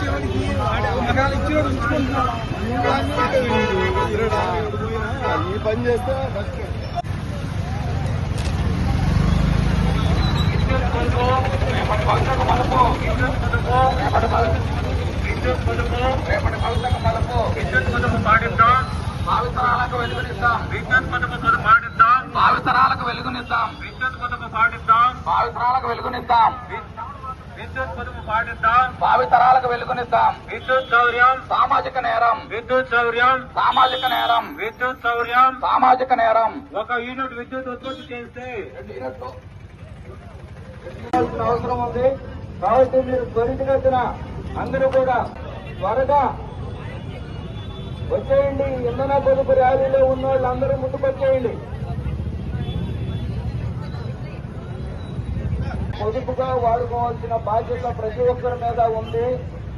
ఇచ్చేవాడికి ఒకవేళ ఇచ్చేవాడు ఉంచుకుంటున్నాడు ఈ పని చేస్తే కష్టం భావితరాలకు వెలుగునిద్దాం విద్యుత్ పొదుపు పాటిద్దాం భావితరాలకు వెలుగునిద్దాం విద్యుత్ పొదుపు పాటిద్దాం భావితరాలకు వెలుగునిద్దాం విద్యుత్ పొదుపు పాటిద్దాం. భావితరాలకు వెలుగునిద్దాం. విద్యుత్ సౌర్యం. సామాజిక నేరం. విద్యుత్ సౌర్యం. సామాజిక నేరం. విద్యుత్ సౌర్యం. సామాజిక నేరం. ఒక యూనిట్ విద్యుత్ ఉత్పత్తి చేస్తే అవసరం ఉంది. కాబట్టి మీరు త్వరితగతిన అందరూ కూడా త్వరగా వచ్చేయండి. ఇంధన పొదుపు ర్యాలీలో ఉన్న వాళ్ళందరూ ముందుకొచ్చేయండి పొదుపుగా వాడుకోవాల్సిన బాధ్యత ప్రతి ఒక్కరి మీద ఉంది.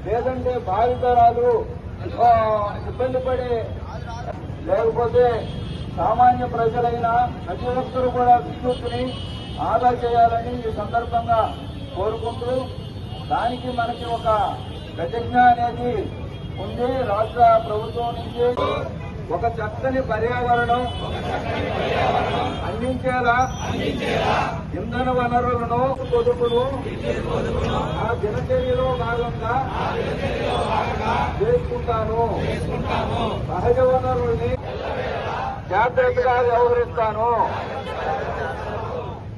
లేదంటే భావితరాలు ఇబ్బంది పడే లేకపోతే సామాన్య ప్రజలైన ప్రతి ఒక్కరు కూడా విద్యుత్తుని ఆదా చేయాలని ఈ సందర్భంగా కోరుకుంటూ దానికి మనకి ఒక ప్రతిజ్ఞ అనేది ఉంది. రాష్ట్ర ప్రభుత్వం నుంచి ఒక చక్కని పర్యావరణం అందించేలా ఇంధన వనరులను పొదుపును ఆ దినచర్యలో భాగంగా చేసుకుంటాను. సహజ వనరుల్ని జాగ్రత్తగా వ్యవహరిస్తాను.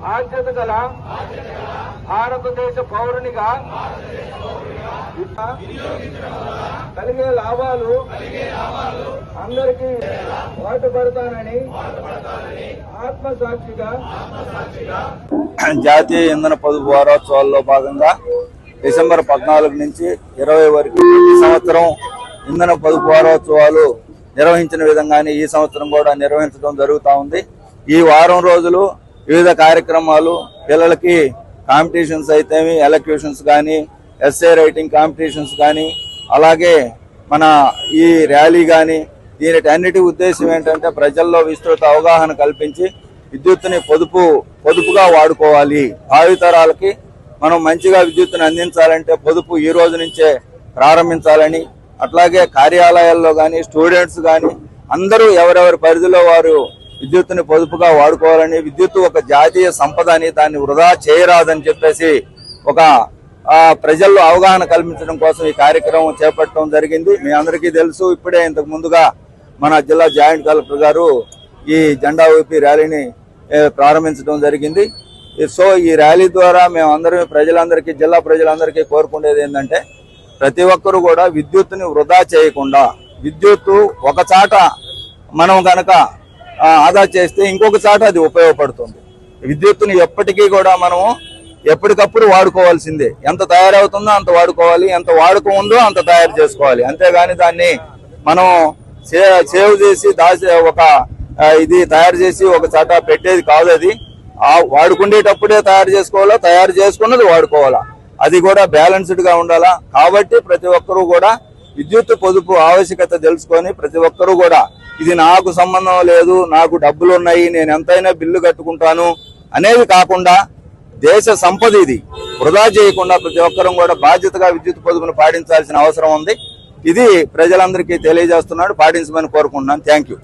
బాధ్యత గల భారతదేశ పౌరునిగా కలిగే లాభాలు అందరికీ పాటుపడతానని ఆత్మసాక్షిగా జాతీయ ఇంధన పొదుపు వారోత్సవాల్లో భాగంగా డిసెంబర్ పద్నాలుగు నుంచి ఇరవై వరకు ప్రతి సంవత్సరం ఇంధన పొదుపు వారోత్సవాలు నిర్వహించిన విధంగానే ఈ సంవత్సరం కూడా నిర్వహించడం జరుగుతూ ఉంది. ఈ వారం రోజులు వివిధ కార్యక్రమాలు పిల్లలకి కాంపిటీషన్స్ అయితేమి ఎలక్యూషన్స్ కానీ ఎస్ఏ రైటింగ్ కాంపిటీషన్స్ కానీ అలాగే మన ఈ ర్యాలీ కానీ దీనికి అన్నిటి ఉద్దేశం ఏంటంటే ప్రజల్లో విస్తృత అవగాహన కల్పించి విద్యుత్తుని పొదుపు పొదుపుగా వాడుకోవాలి. భావితరాలకి మనం మంచిగా విద్యుత్తుని అందించాలంటే పొదుపు ఈ రోజు నుంచే ప్రారంభించాలని అట్లాగే కార్యాలయాల్లో కానీ స్టూడెంట్స్ కానీ అందరూ ఎవరెవరి పరిధిలో వారు విద్యుత్తుని పొదుపుగా వాడుకోవాలని విద్యుత్తు ఒక జాతీయ సంపద అని దాన్ని వృధా చేయరాదని చెప్పేసి ఒక ప్రజల్లో అవగాహన కల్పించడం కోసం ఈ కార్యక్రమం చేపట్టడం జరిగింది. మీ అందరికీ తెలుసు ఇప్పుడే ఇంతకు ముందుగా మన జిల్లా జాయింట్ కలెక్టర్ గారు ఈ జెండా ఊపి ర్యాలీని ప్రారంభించడం జరిగింది. సో ఈ ర్యాలీ ద్వారా మేము అందరం ప్రజలందరికీ జిల్లా ప్రజలందరికీ కోరుకునేది ఏంటంటే ప్రతి ఒక్కరూ కూడా విద్యుత్తుని వృధా చేయకుండా విద్యుత్తు ఒక చాట మనం కనుక ఆదా చేస్తే ఇంకొక చాట అది ఉపయోగపడుతుంది. విద్యుత్తుని ఎప్పటికీ కూడా మనము ఎప్పటికప్పుడు వాడుకోవాల్సిందే. ఎంత తయారవుతుందో అంత వాడుకోవాలి ఎంత వాడుక ఉందో అంత తయారు చేసుకోవాలి. అంతేగాని దాన్ని మనం సే- సేవ్ చేసి దాచి ఒక ఇది తయారు చేసి ఒక చట పెట్టేది కాదు అది. ఆ వాడుకునేటప్పుడే తయారు చేసుకోవాలా? తయారు చేసుకున్నది వాడుకోవాలా? అది కూడా బ్యాలెన్స్డ్గా ఉండాలా? కాబట్టి ప్రతి ఒక్కరూ కూడా విద్యుత్ పొదుపు ఆవశ్యకత తెలుసుకొని ప్రతి ఒక్కరూ కూడా ఇది నాకు సంబంధం లేదు నాకు డబ్బులు ఉన్నాయి నేను ఎంతైనా బిల్లు కట్టుకుంటాను అనేది కాకుండా దేశ సంపద ఇది. వృధా చేయకుండా ప్రతి ఒక్కరూ కూడా బాధ్యతగా విద్యుత్ పొదుపును పాటించాల్సిన అవసరం ఉంది. ఇది ప్రజలందరికీ తెలియజేస్తున్నాడు. పాటించమని కోరుకుంటున్నాను. Thank you